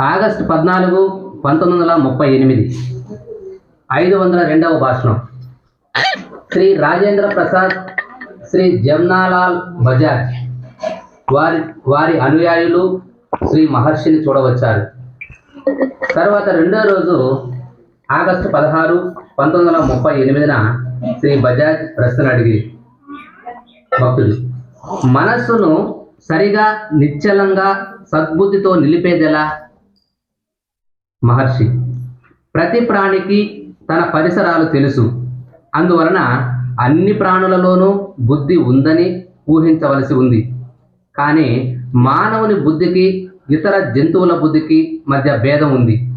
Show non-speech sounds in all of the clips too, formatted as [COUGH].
August పద్నాలుగు పంతొమ్మిది వందల ముప్పై ఎనిమిది. ఐదు వందల రెండవ భాషణం. శ్రీ రాజేంద్ర ప్రసాద్ శ్రీ జమ్నాలాల్ బజాజ్ వారి వారి అనుయాయులు శ్రీ మహర్షిని చూడవచ్చారు. తర్వాత రెండో రోజు ఆగస్టు పదహారు పంతొమ్మిది వందల ముప్పై ఎనిమిదిన శ్రీ బజాజ్ ప్రశ్నలు అడిగి భక్తులు మనస్సును సరిగా నిశ్చలంగా సద్బుద్ధితో నిలిపేదెలా? మహర్షి. ప్రతి ప్రాణికి తన పరిసరాలు తెలుసు. అందువలన అన్ని ప్రాణులలోనూ బుద్ధి ఉందని ఊహించవలసి ఉంది. కానీ మానవుని బుద్ధికి ఇతర జంతువుల బుద్ధికి మధ్య భేదం ఉంది.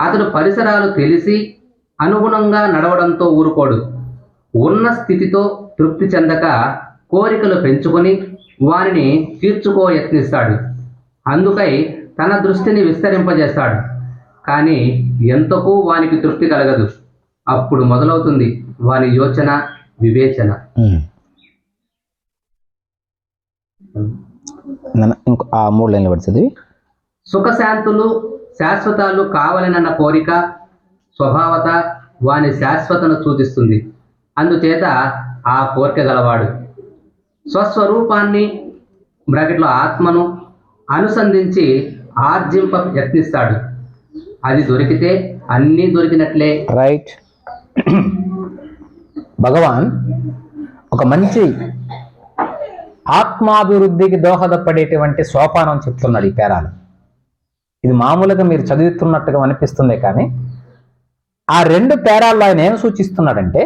అతడు పరిసరాలు తెలిసి అనుగుణంగా నడవడంతో ఊరుకోడు. ఉన్న స్థితితో తృప్తి చెందక కోరికలు పెంచుకొని వారిని తీర్చుకో యత్నిస్తాడు. అందుకై తన దృష్టిని విస్తరింపజేస్తాడు. కానీ ఎంతకు వానికి తృప్తి కలగదు. అప్పుడు మొదలవుతుంది వాని యోచన వివేచన. ఆ మూడు లైన్లు సుఖశాంతులు శాశ్వతాలు కావాలనన్న కోరిక స్వభావత వాని శాశ్వతను సూచిస్తుంది. అందుచేత ఆ కోరిక గలవాడు. స్వస్వరూపాన్ని బ్రాకెట్లో ఆత్మను అనుసంధించి ఆర్జింప యత్నిస్తాడు. అది దొరికితే అన్నీ దొరికినట్లే. రైట్ భగవాన్ ఒక మంచి ఆత్మాభివృద్ధికి దోహదపడేటువంటి సోపానం చెప్తున్నాడు ఈ పేరాలు. ఇది మామూలుగా మీరు చదువుతున్నట్టుగా అనిపిస్తుంది కానీ ఆ రెండు పేరాల్లో ఆయన ఏం సూచిస్తున్నాడంటే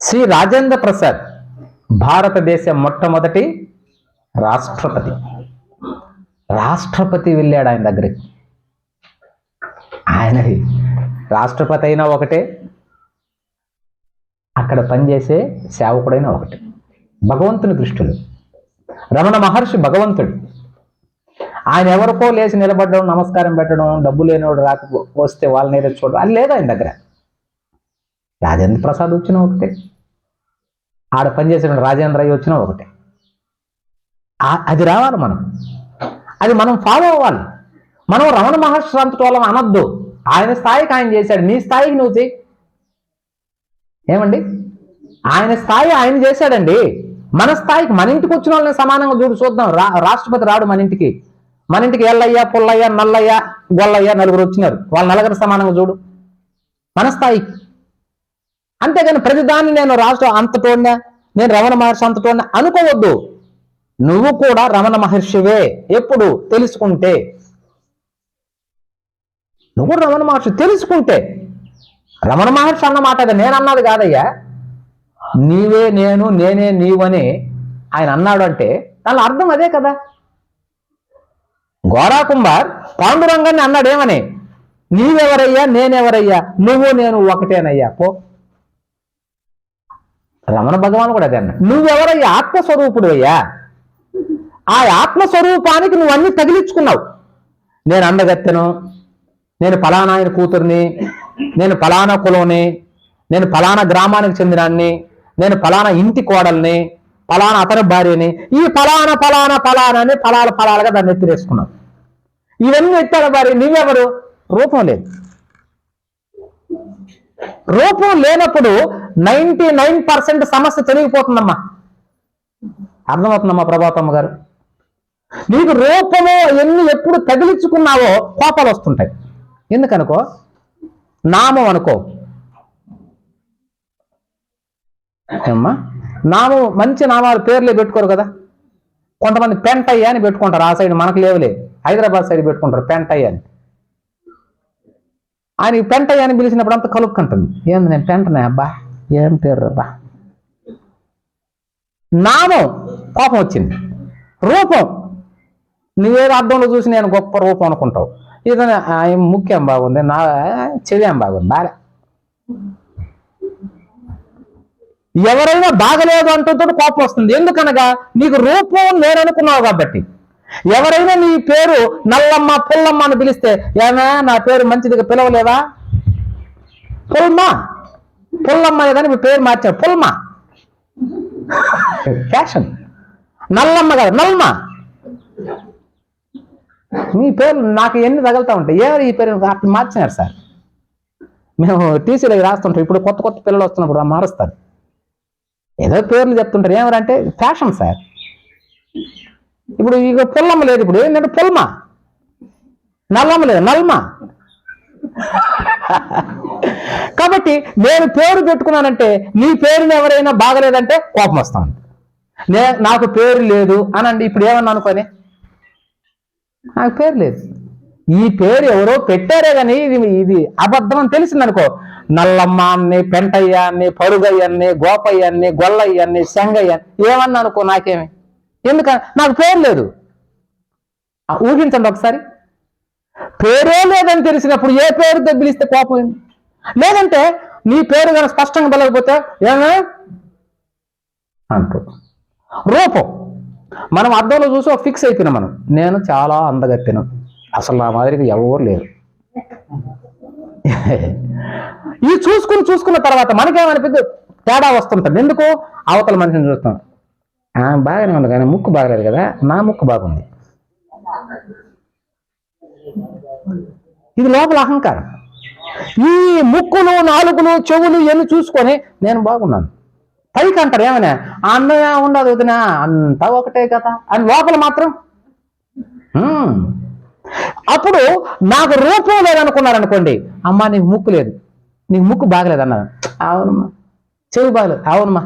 శ్రీ రాజేంద్ర ప్రసాద్ భారతదేశ మొట్టమొదటి రాష్ట్రపతి. రాష్ట్రపతి వెళ్ళాడు ఆయన దగ్గరికి. ఆయనది. రాష్ట్రపతి అయినా ఒకటే అక్కడ పనిచేసే సేవకుడైనా ఒకటే. భగవంతుని దృష్టిలో. రమణ మహర్షి భగవంతుడు. ఆయన ఎవరికో లేచి నిలబడడం నమస్కారం పెట్టడం డబ్బు లేనివాడు రాక వస్తే వాళ్ళని ఏదో చూడడం అది లేదు ఆయన దగ్గర. రాజేంద్ర ప్రసాద్ వచ్చిన ఒకటే. ఆడ పనిచేసిన రాజేంద్ర అయ్యి వచ్చిన ఒకటే. అది రావాలి మనం. అది మనం ఫాలో అవ్వాలి. మనం రమణ మహర్షి అంతటి వాళ్ళం అనొద్దు. ఆయన స్థాయికి ఆయన చేశాడు. నీ స్థాయికి నువ్వు చేయి ఏమండి? ఆయన స్థాయి ఆయన చేశాడండి. మన స్థాయికి మన ఇంటికి వచ్చిన వాళ్ళని సమానంగా చూడు చూద్దాం. రా రాష్ట్రపతి రాడు మన ఇంటికి. మన ఇంటికి ఎల్లయ్య పుల్లయ్య నల్లయ్య గొల్లయ్య నలుగురు వచ్చినారు. వాళ్ళ నలుగురు సమానంగా చూడు. మన స్థాయికి అంతేగాని ప్రతిదాన్ని నేను రాష్ట్ర అంతటోడినా నేను రమణ మహర్షి అంతటోడినా అనుకోవద్దు. నువ్వు కూడా రమణ మహర్షివే. ఎప్పుడు? తెలుసుకుంటే. నువ్వు రమణ మహర్షి తెలుసుకుంటే. రమణ మహర్షి అన్న మాట అది నేను అన్నది కాదయ్యా. నీవే నేను నేనే నీవని ఆయన అన్నాడు అంటే దాని అర్థం అదే కదా. గోరా కుంభార్ పాండురంగాన్ని అన్నాడు ఏమని నీవెవరయ్యా నేనెవరయ్యా? నువ్వు నేను ఒకటేనయ్యా. పో. రమణ భగవాన్ కూడా అదే అన్నాడు. నువ్వెవరయ్యా? ఆత్మస్వరూపుడు అయ్యా ఆ ఆత్మస్వరూపానికి నువ్వు అన్ని తగిలించుకున్నావు. నేను అందగత్తెను నేను ఫలానా ఆయన కూతుర్ని నేను ఫలానా కులంని నేను ఫలానా గ్రామానికి చెందినాన్ని నేను ఫలానా ఇంటి కోడల్ని ఫలానా అతని భార్యని ఈ ఫలానా ఫలానా ఫలానా అని ఫలాల ఫలాలుగా దాన్ని ఎత్తిరేసుకున్నావు ఇవన్నీ ఎత్తాడు భార్య నీవెవరు? రూపం లేదు. రూపం లేనప్పుడు నైంటీ నైన్ పర్సెంట్ సమస్య తొలగిపోతుందమ్మా. అర్థమవుతుందమ్మా ప్రభాతమ్మ గారు? నీకు రూపము ఎన్ని ఎప్పుడు తగిలించుకున్నావో కోపాలు వస్తుంటాయి. ఎందుకనుకో? నామం అనుకో. ఏమ్మా? నామం మంచి నామాలు పేర్లే పెట్టుకోరు కదా. కొంతమంది పెంటయ్య అని పెట్టుకుంటారు. ఆ సైడ్ మనకు లేవులే. హైదరాబాద్ సైడ్ పెట్టుకుంటారు పెంటయ్య అని. ఆయన పెంటయ్య అని పిలిచినప్పుడు అంత కలుక్కుంటుంది ఏంది నేను పెంటనే అబ్బా? ఏం పేరు అబ్బా నామం కోపం వచ్చింది. రూపం. నువ్వేదో అర్థంలో చూసి నేను గొప్ప రూపం అనుకుంటావు. ఇతను ఆయన ముఖ్యం బాగుంది నా చెవ్యాం బాగుంది బాగా ఎవరైనా బాగలేదు అంటుంటే కోపం వస్తుంది. ఎందుకనగా నీకు రూపం నేను అనుకున్నావు కాబట్టి. ఎవరైనా నీ పేరు నల్లమ్మ పుల్లమ్మ అని పిలిస్తే ఏమే నా పేరు మంచిదిగా పిలవలేదా? పుల్మ పుల్లమ్మ లేదని మీ పేరు మార్చారు పుల్మ. [LAUGHS] ఫ్యాషన్ నల్లమ్మ కాదు నల్మ. మీ పేరు నాకు ఎన్ని తగులుతూ ఉంటాయి? ఎవరు ఈ పేరు అట్లా మార్చినారు సార్? మేము టీసీలో రాస్తుంటాం. ఇప్పుడు కొత్త కొత్త పిల్లలు వస్తున్నప్పుడు మారుస్తారు. ఏదో పేర్లు చెప్తుంటారు. ఏమరంటే ఫ్యాషన్ సార్. ఇప్పుడు ఇక పుల్లమ్మ లేదు ఇప్పుడు. ఏంటంటే పుల్మ నల్లమ్మ లేదు. నల్మ కాబట్టి నేను పేరు పెట్టుకున్నానంటే నీ పేరుని ఎవరైనా బాగలేదంటే కోపం వస్తాను నే నాకు పేరు లేదు అనండి. ఇప్పుడు ఏమన్నా అనుకోని నాకు పేరు లేదు. ఈ పేరు ఎవరో పెట్టారే కానీ ఇది ఇది అబద్ధం అని తెలిసిందనుకో. నల్లమ్మ అన్ని పెంటయ్య అన్ని పరుగయ్య అన్ని గోపయ్య అన్ని గొల్లయ్య అన్ని శంగయ్య అని ఏమన్నా అనుకో నాకేమి. ఎందుక నాకు పేరు లేదు. ఊహించండి ఒకసారి. పేరే లేదని తెలిసినప్పుడు ఏ పేరుతో పిలిస్తే కోపం లేదంటే నీ పేరు కానీ స్పష్టంగా పిలవకపోతే ఏమే అంటూ రూపం. మనం అద్దంలో చూసి ఒక ఫిక్స్ అయిపోయినాం మనం. నేను చాలా అందగత్తెను. అసలు నా మాదిరిగా ఎవరు లేరు. ఈ చూసుకుని చూసుకున్న తర్వాత మనకేమనిపిద్దు? తేడా వస్తుంటుంది. ఎందుకు? అవతల మనిషిని చూస్తాం. ఆ, బాగానే ఉంది కానీ ముక్కు బాగలేదు కదా. నా ముక్కు బాగుంది. ఇది లోపల అహంకారం. ఈ ముక్కులు నాలుగులు చెవులు ఇవన్నీ చూసుకొని నేను బాగున్నాను. పైకి అంటారు ఏమన్నా అన్నమే ఉండదు వదినా అంతా ఒకటే కదా. అని లోపల మాత్రం అప్పుడు నాకు రూపం లేదనుకున్నారు అనుకోండి అమ్మా నీకు ముక్కు లేదు నీకు ముక్కు బాగలేదు అన్నారు అవునమ్మా చెవి బాగలేదు అవునమ్మా.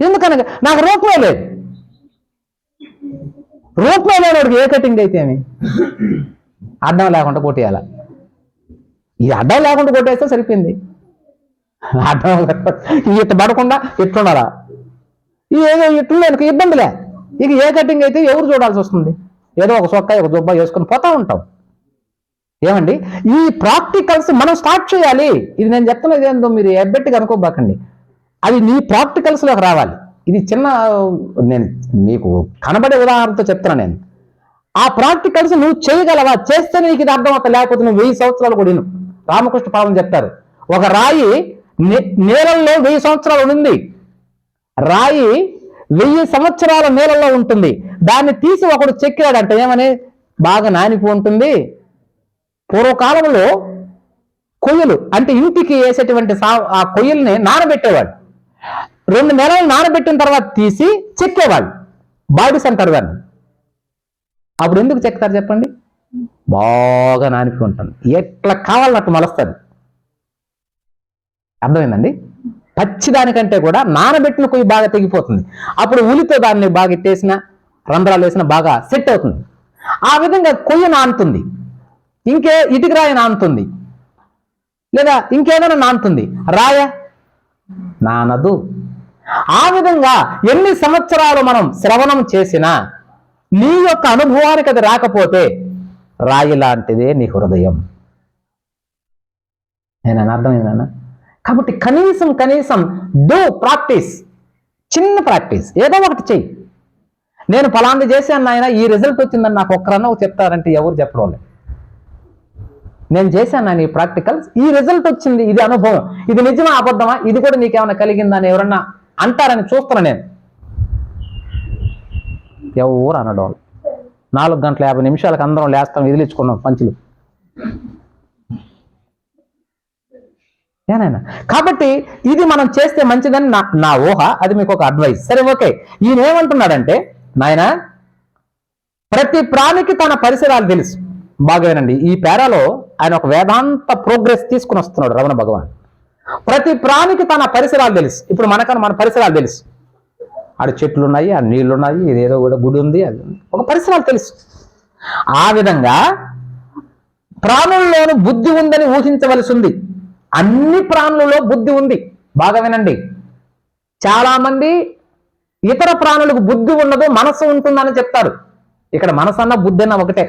ఎందుకనగా నాకు రూపమే లేదు. రూపమే లేనివాడికి ఏ కటింగ్ అయితే ఏమి? అడ్డం లేకుండా కొట్టేయాల. ఈ అడ్డం లేకుండా కొట్టేస్తే సరిపోయింది. అర్థం ఇట్ట పడకుండా ఇట్లుండాలా? ఏదో ఇట్లుండే ఇబ్బందిలే. ఇక ఏ కటింగ్ అయితే ఎవరు చూడాల్సి వస్తుంది? ఏదో ఒక సొక్క ఒక జుబ్బా వేసుకొని పోతా ఉంటాం. ఏమండి? ఈ ప్రాక్టికల్స్ మనం స్టార్ట్ చేయాలి. ఇది నేను చెప్తున్నది ఏందో మీరు ఎబ్బెట్టి కనుక్కోబాకండి అది నీ ప్రాక్టికల్స్లోకి రావాలి. ఇది చిన్న నేను మీకు కనబడే ఉదాహరణతో చెప్తున్నాను నేను. ఆ ప్రాక్టికల్స్ నువ్వు చేయగలవా? చేస్తే నీకు ఇది అర్థమవుతా లేకపోతే నువ్వు వెయ్యి సంవత్సరాలు కూడా రామకృష్ణ పాపం చెప్తారు. ఒక రాయి నేలల్లో వెయ్యి సంవత్సరాలు ఉంది రాయి వెయ్యి సంవత్సరాల నేలలో ఉంటుంది. దాన్ని తీసి ఒకడు చెక్కాడంట ఏమని? బాగా నానిపో ఉంటుంది పూర్వకాలంలో కొయ్యలు అంటే ఇంటికి వేసేటువంటి సా ఆ కొయ్యల్ని నానబెట్టేవాడు. రెండు నెలలు నానబెట్టిన తర్వాత తీసి చెక్కేవాళ్ళు. బాడీస్ అంటారు దాన్ని. అప్పుడు ఎందుకు చెక్తారు చెప్పండి? బాగా నానిపి ఉంటుంది ఎట్లా కావాలన్నట్టు మలుస్తుంది. అర్థమైందండి? పచ్చి దానికంటే కూడా నానబెట్టిన కొయ్యి బాగా తెగిపోతుంది. అప్పుడు ఉలితో దాన్ని బాగా ఇట్టేసిన రంధ్రాలు వేసిన బాగా సెట్ అవుతుంది. ఆ విధంగా కొయ్య నానుతుంది ఇంకే ఇటుక రాయి నానుతుంది. లేదా ఇంకేదైనా నానుతుంది. రాయ? నానదు. ఆ విధంగా ఎన్ని సంవత్సరాలు మనం శ్రవణం చేసినా నీ యొక్క అనుభవానికి అది రాకపోతే రాయి లాంటిదే నీ హృదయం. నేను అర్థమైందన్నా కాబట్టి కనీసం కనీసం డూ ప్రాక్టీస్ చిన్న ప్రాక్టీస్ ఏదో ఒకటి చెయ్యి. నేను ఫలాంది చేశాను నాయన ఈ రిజల్ట్ వచ్చిందని నాకు ఒక్కరన్నా చెప్తారంటే ఎవరు చెప్పడం నేను చేశాను నాయన ఈ ప్రాక్టికల్స్ ఈ రిజల్ట్ వచ్చింది ఇది అనుభవం. ఇది నిజమా అబద్ధమా? ఇది కూడా నీకేమైనా కలిగిందా అని ఎవరన్నా అంటారని చూస్తున్నా నేను. ఎవరు అనడం? నాలుగు గంటల యాభై నిమిషాలకు అందరం లేస్తాం విదిలించుకున్నాం పంచులు. ఏనైనా కాబట్టి ఇది మనం చేస్తే మంచిదని నా నా ఊహ అది మీకు ఒక అడ్వైస్ సరే ఓకే ఈయన ఏమంటున్నాడంటే నాయన ప్రతి ప్రాణికి తన పరిసరాలు తెలుసు. బాగానండి. ఈ పేరాలో ఆయన ఒక వేదాంత ప్రోగ్రెస్ తీసుకుని వస్తున్నాడు రమణ భగవాన్. ప్రతి ప్రాణికి తన పరిసరాలు తెలుసు. ఇప్పుడు మనకన్నా మన పరిసరాలు తెలుసు. ఆడ చెట్లు ఉన్నాయి ఆ నీళ్ళు ఉన్నాయి ఇదేదో కూడా గుడి ఉంది అది ఒక పరిసరాలు తెలుసు. ఆ విధంగా ప్రాణుల్లోనూ బుద్ధి ఉందని ఊహించవలసి ఉంది. అన్ని ప్రాణులలో బుద్ధి ఉంది. బాగా వినండి. చాలా మంది ఇతర ప్రాణులకు బుద్ధి ఉండదు మనసు ఉంటుందని చెప్తారు. ఇక్కడ మనసు అన్న బుద్ధి అన్న ఒకటే.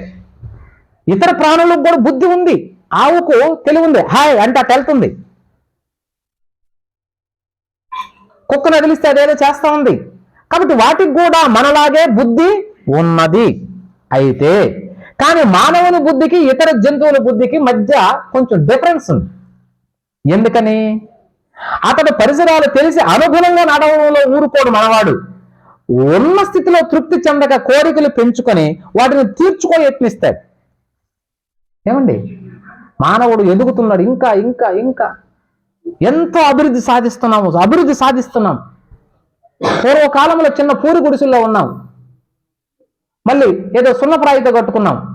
ఇతర ప్రాణులకు కూడా బుద్ధి ఉంది. ఆవుకు తెలివి ఉంది. హాయ్ అంటే అటు వెళ్తుంది. కుక్కను వదిలిస్తే అదేదో చేస్తా ఉంది. కాబట్టి వాటికి కూడా మనలాగే బుద్ధి ఉన్నది. అయితే కానీ మానవుని బుద్ధికి ఇతర జంతువుల బుద్ధికి మధ్య కొంచెం డిఫరెన్స్ ఉంది. ఎందుకని? అతడు పరిసరాలు తెలిసి అనుగుణంగా నడవడంలో ఊరుకోడు మనవాడు. ఉన్న స్థితిలో తృప్తి చెందక కోరికలు పెంచుకొని వాటిని తీర్చుకో యత్నిస్తాడు. ఏమండి? మానవుడు ఎదుగుతున్నాడు ఇంకా ఇంకా ఇంకా. ఎంతో అభివృద్ధి సాధిస్తున్నాము అభివృద్ధి సాధిస్తున్నాం. పూర్వకాలంలో చిన్న పూరి గుడిసెల్లో ఉన్నాం. మళ్ళీ ఏదో సున్నప్రాయితో కట్టుకున్నాం.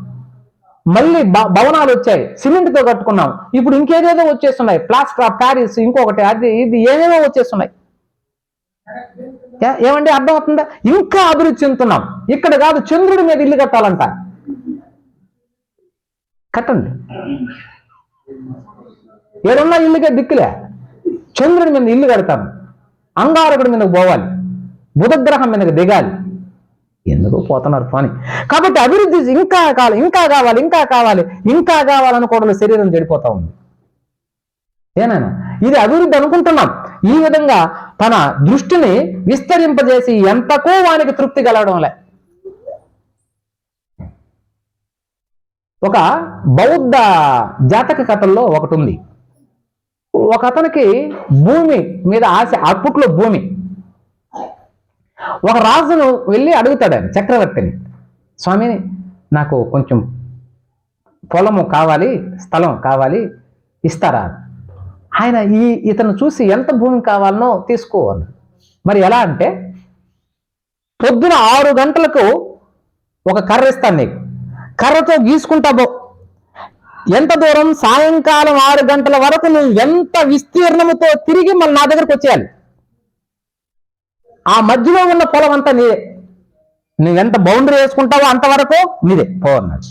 మళ్ళీ భవనాలు వచ్చాయి. సిమెంట్తో కట్టుకున్నాం. ఇప్పుడు ఇంకేదేదో వచ్చేస్తున్నాయి. ప్లాస్టర్ ఆఫ్ ప్యారిస్ ఇంకొకటి అది ఇది ఏదేదో వచ్చేస్తున్నాయి. ఏ- ఏమండి అర్థం అవుతుందా ఇంకా అభివృద్ధి చెందుతున్నాం. ఇక్కడ కాదు చంద్రుడి మీద ఇల్లు కట్టాలంట. కట్టండి. ఏడున్నా ఇల్లుకే దిక్కులే. చంద్రుడి మీద ఇల్లు కడతాను అంగారకుడి మీదకి పోవాలి. బుధగ్రహం మీదకి దిగాలి. ఎందుకు పోతున్నారు పని. కాబట్టి అభివృద్ధి ఇంకా కావాలి ఇంకా కావాలి ఇంకా కావాలి ఇంకా కావాలనుకోవడంలో శరీరం చెడిపోతా ఉంది. ఏనాయన ఇది అభివృద్ధి అనుకుంటున్నాం. ఈ విధంగా తన దృష్టిని విస్తరింపజేసి ఎంతకో వానికి తృప్తి కలగడంలే ఒక బౌద్ధ జాతక కథల్లో ఒకటి ఉంది. ఒక అతనికి భూమి మీద ఆశ అప్పట్లో భూమి. ఒక రాజును వెళ్ళి అడుగుతాడు ఆయన చక్రవర్తిని. స్వామిని నాకు కొంచెం పొలము కావాలి స్థలం కావాలి ఇస్తారా? ఆయన ఈ ఇతను చూసి ఎంత భూమి కావాలనో తీసుకోవాలి మరి ఎలా అంటే పొద్దున ఆరు గంటలకు ఒక కర్ర ఇస్తాను నీకు. కర్రతో గీసుకుంటా బో ఎంత దూరం సాయంకాలం ఆరు గంటల వరకు నువ్వు ఎంత విస్తీర్ణముతో తిరిగి మళ్ళీ నా దగ్గరకు వచ్చేయాలి? ఆ మధ్యలో ఉన్న పొలం అంతా నీదే. నువ్వెంత బౌండరీ వేసుకుంటావో అంతవరకు నీదే. పో అన్నాడు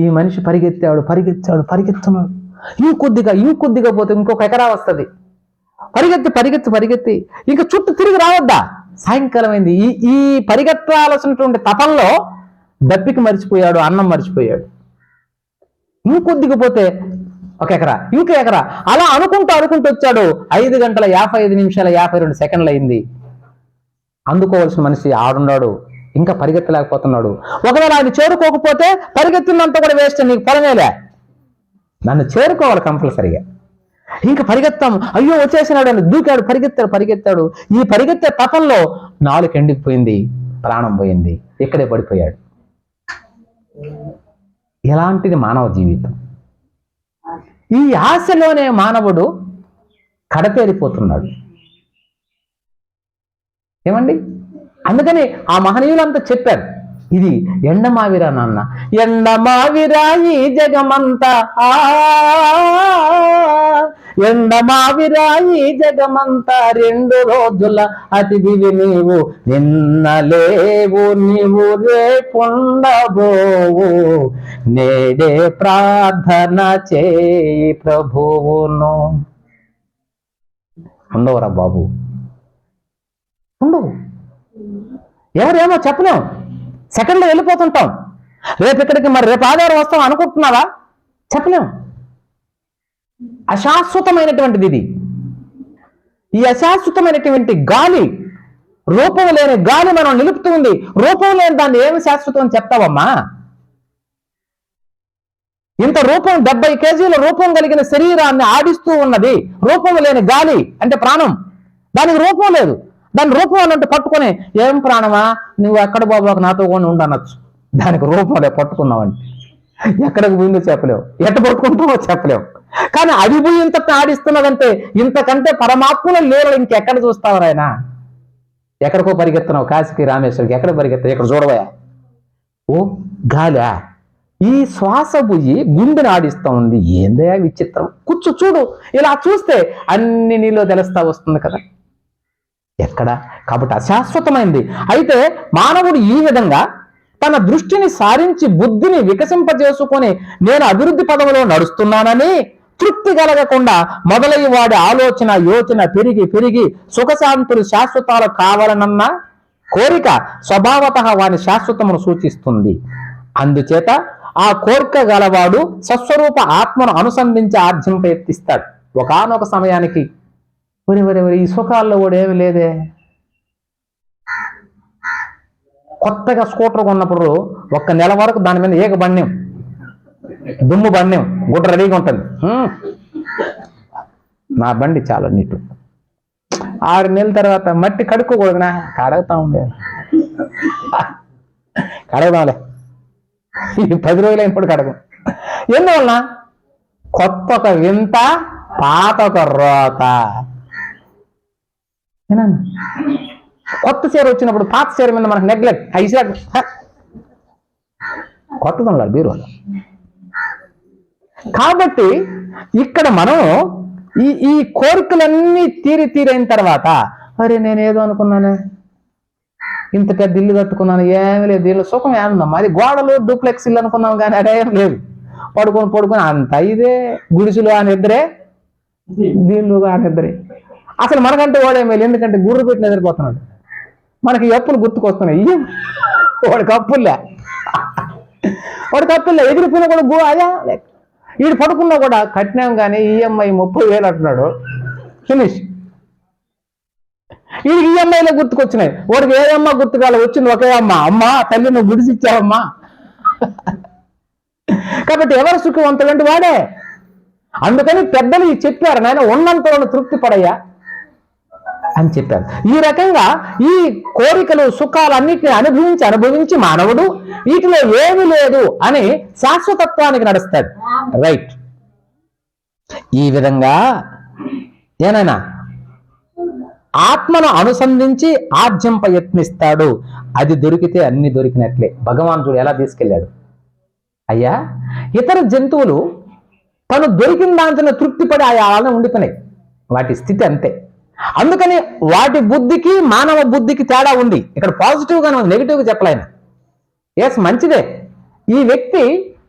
ఈ మనిషి పరిగెత్తాడు పరిగెత్తాడు పరిగెత్తున్నాడు. ఇంకొద్దిగా ఇంకొద్దిగా పోతే ఇంకొక ఎకరా వస్తుంది. పరిగెత్తి పరిగెత్తి పరిగెత్తి. ఇంకా చుట్టూ తిరిగి రావద్దా? సాయంకాలం అయింది. ఈ ఈ పరిగెత్తాల్సినటువంటి తపంలో దప్పికి మర్చిపోయాడు అన్నం మర్చిపోయాడు. ఇంకొద్దిగా పోతే ఒక ఎకరా ఇంకో ఎకరా. అలా అనుకుంటూ అనుకుంటూ వచ్చాడు. ఐదు గంటల యాభై ఐదు నిమిషాల యాభై రెండు సెకండ్లు అయింది. అందుకోవాల్సిన మనిషి ఆడున్నాడు ఇంకా పరిగెత్తలేకపోతున్నాడు. ఒకవేళ ఆయన చేరుకోకపోతే పరిగెత్తినంత కూడా వేస్ట్ నీకు పొలమేలే నన్ను చేరుకోవాలి కంపల్సరిగా. ఇంకా పరిగెత్తాం. అయ్యో వచ్చేసినాడు అని దూకాడు పరిగెత్తాడు పరిగెత్తాడు. ఈ పరిగెత్తే తపంలో నాలుగు ఎండిపోయింది ప్రాణం పోయింది ఇక్కడే పడిపోయాడు. ఎలాంటిది మానవ జీవితం? ఈ ఆశలోనే మానవుడు కడతేరిపోతున్నాడు. ఏమండి? అందుకని ఆ మహనీయులంతా చెప్పారు ఇది ఎండమావిరా నాన్న ఎండమావిరా ఈ జగమంతా. ఆ ఎండమావిరా ఈ జగమంతా రెండు రోజుల అతిథివి నీవు నిన్న లేవు నీవు రేపుండబోవు నేడే ప్రార్థన చేయి ప్రభువును. ఉండవరా బాబు? ఉండవు. ఎవరేమో చెప్పలేం. సెకండ్లో వెళ్ళిపోతుంటాం. రేపు ఇక్కడికి మరి రేపు ఆధారం వస్తాం అనుకుంటున్నావా? చెప్పలేం. అశాశ్వతమైనటువంటిది ఇది. ఈ అశాశ్వతమైనటువంటి గాలి రూపం లేని గాలి మనం నిలుపుతూ ఉంది. రూపం లేని దాన్ని ఏమి శాశ్వతం అని చెప్తావమ్మా? ఇంత రూపం డెబ్బై కేజీల రూపం కలిగిన శరీరాన్ని ఆడిస్తూ ఉన్నది. రూపం లేని గాలి అంటే ప్రాణం. దానికి రూపం లేదు. దాని రూపం అన్నట్టు పట్టుకొని ఏం ప్రాణమా? నువ్వు ఎక్కడ బాబాకు నాతో కొని ఉండనొచ్చు దానికి రూపం లేదు ఎక్కడికి పోయిందో చెప్పలేవు. ఎట్ట పట్టుకుంటావో చెప్పలేవు. కానీ అది పోయి ఇంత ఆడిస్తున్నదంటే ఇంతకంటే పరమాత్మలో లేరు ఇంకెక్కడ చూస్తావు ఆయన ఎక్కడికో పరిగెత్తున్నావు? కాశీకి రామేశ్వరికి ఎక్కడ పరిగెత్తావు? ఇక్కడ చూడవయా? ఓ గాలా. ఈ శ్వాస పోయి గుండెని ఆడిస్తా ఉంది. ఏందయా విచిత్రం. కూర్చో చూడు. ఇలా చూస్తే అన్ని నీలో తెలుస్తా వస్తుంది కదా. ఎక్కడ? కాబట్టి అశాశ్వతమైంది అయితే మానవుడు ఈ విధంగా తన దృష్టిని సారించి బుద్ధిని వికసింపజేసుకొని నేను అభివృద్ధి పదవిలో నడుస్తున్నానని తృప్తి కలగకుండా మొదలై వాడి ఆలోచన యోచన పెరిగి పెరిగి సుఖశాంతులు శాశ్వతాలు కావాలనన్న కోరిక స్వభావత వాని శాశ్వతమును సూచిస్తుంది. అందుచేత ఆ కోరిక గలవాడు సస్వరూప ఆత్మను అనుసంధించి ఆర్జం ప్రయత్నిస్తాడు. ఒకానొక సమయానికి మరి మరి మరి ఈ సుఖాల్లో కూడా ఏమి లేదే. కొత్తగా స్కూటర్ కొన్నప్పుడు ఒక్క నెల వరకు దాని మీద ఏక బండ్యం దుమ్ము బండ్యం గుడ్డ రెడీగా ఉంటుంది. నా బండి చాలా నీటు. ఆరు నెలల తర్వాత మట్టి కడుక్కోకూడదునా? కడగతా ఉండే. కడగదాంలే. ఈ పది రోజులు అయినప్పుడు కడగం. ఎందువలన? కొత్త ఒక వింత పాత ఒక రోత. కొత్త చీర వచ్చినప్పుడు పాత చీర మీద మనకు నెగ్లెక్ట్ ఐసాక్ కొత్తది ఉండాలి బీరువాలో. కాబట్టి ఇక్కడ మనం ఈ ఈ కోరికలన్నీ తీరి తీరైన తర్వాత అరే నేను ఏదో అనుకున్నానే. ఇంత పెద్ద ఇల్లు కట్టుకున్నాను ఏమి లేదు. దీనిలో సుఖం ఏముందమ్మా అది గోడలు డూప్లెక్స్ ఇల్లు అనుకున్నాం కానీ అదేం లేదు. పడుకొని పడుకొని అంత ఇదే గుడిసులు ఆ నిద్రే దీనిలో ఆ నిద్రే అసలు మనకంటే వాడే మేలు ఎందుకంటే గుర్రు పెట్టిన నిద్రపోతున్నాడు మనకి ఈ అప్పులు గుర్తుకొస్తున్నాయి. వాడికి అప్పుల్లే వాడికి అప్పుల్లే ఎగిరిపోయినా కూడా గు అదే వీడు పడుకున్నా కూడా కట్టినాం కానీ ఈఎంఐ ముప్పై వేలు అంటున్నాడు. ఫినిష్. వీడికి ఈఎంఐలో గుర్తుకొచ్చినాయి. వాడికి ఏ అమ్మ గుర్తుకాల వచ్చింది ఒకే అమ్మ. అమ్మ తల్లి నువ్వు గుడిసిచ్చావమ్మా కాబట్టి ఎవరు సుఖవంతులంటే వాడే. అందుకని పెద్దలు చెప్పారు నాయన ఉన్నంతలో తృప్తి పడయ్యా అని చెప్పారు. ఈ రకంగా ఈ కోరికలు సుఖాలన్నింటినీ అనుభవించి అనుభవించి మానవుడు వీటిలో ఏమీ లేదు అని శాశ్వతత్వానికి నడుస్తాడు. రైట్ ఈ విధంగా ఏనైనా ఆత్మను అనుసంధించి ఆర్జింప యత్నిస్తాడు. అది దొరికితే అన్ని దొరికినట్లే. భగవాన్ చూడు ఎలా తీసుకెళ్ళాడు. అయ్యా ఇతర జంతువులు తను దొరికిన దాంతో తృప్తిపడి ఆ ఆలన ఉండిపోయినాయి. వాటి స్థితి అంతే. అందుకని వాటి బుద్ధికి మానవ బుద్ధికి తేడా ఉంది. ఇక్కడ పాజిటివ్ గానే ఉంది చెప్పలేను ఎస్ మంచిదే. ఈ వ్యక్తి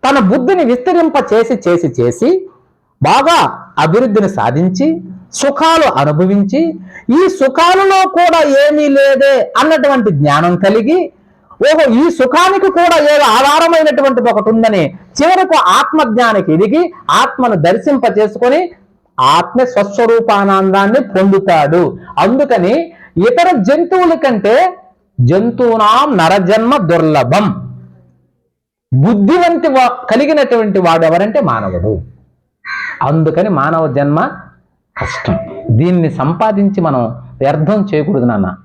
తన బుద్ధిని విస్తరింప చేసి చేసి చేసి బాగా అభివృద్ధిని సాధించి సుఖాలు అనుభవించి ఈ సుఖాలలో కూడా ఏమీ లేదే అన్నటువంటి జ్ఞానం కలిగి ఓహో ఈ సుఖానికి కూడా ఏదో ఆధారమైనటువంటిది ఒకటి ఉందని చివరకు ఆత్మజ్ఞానికి ఎదిగి ఆత్మను దర్శింప చేసుకొని ఆత్మ స్వస్వరూపానందాన్ని పొందుతాడు. అందుకని ఇతర జంతువుల కంటే జంతువునాం నరజన్మ దుర్లభం. బుద్ధివంతి వా- కలిగినటువంటి వాడు ఎవరంటే మానవుడు. అందుకని మానవ జన్మ కష్టం. దీన్ని సంపాదించి మనం వ్యర్థం చేయకూడదు నాన్న.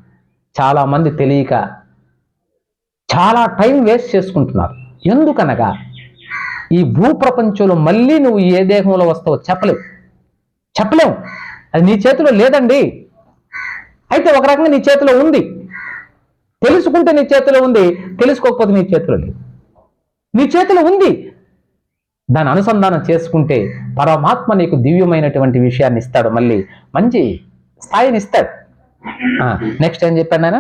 చాలా మంది తెలియక చాలా టైం వేస్ట్ చేసుకుంటున్నారు. ఎందుకనగా ఈ భూప్రపంచంలో మళ్ళీ నువ్వు ఏ దేహంలో వస్తావో చెప్పలేవు. చెప్పలేం. అది నీ చేతిలో లేదండి. అయితే ఒక రకంగా నీ చేతిలో ఉంది. తెలుసుకుంటే నీ చేతిలో ఉంది తెలుసుకోకపోతే నీ చేతిలో లేదు. నీ చేతిలో ఉంది. దాన్ని అనుసంధానం చేసుకుంటే పరమాత్మ నీకు దివ్యమైనటువంటి విషయాన్ని ఇస్తాడు. మళ్ళీ మంచి స్థాయిని ఇస్తాడు. నెక్స్ట్ ఏం చెప్పాను నాయన?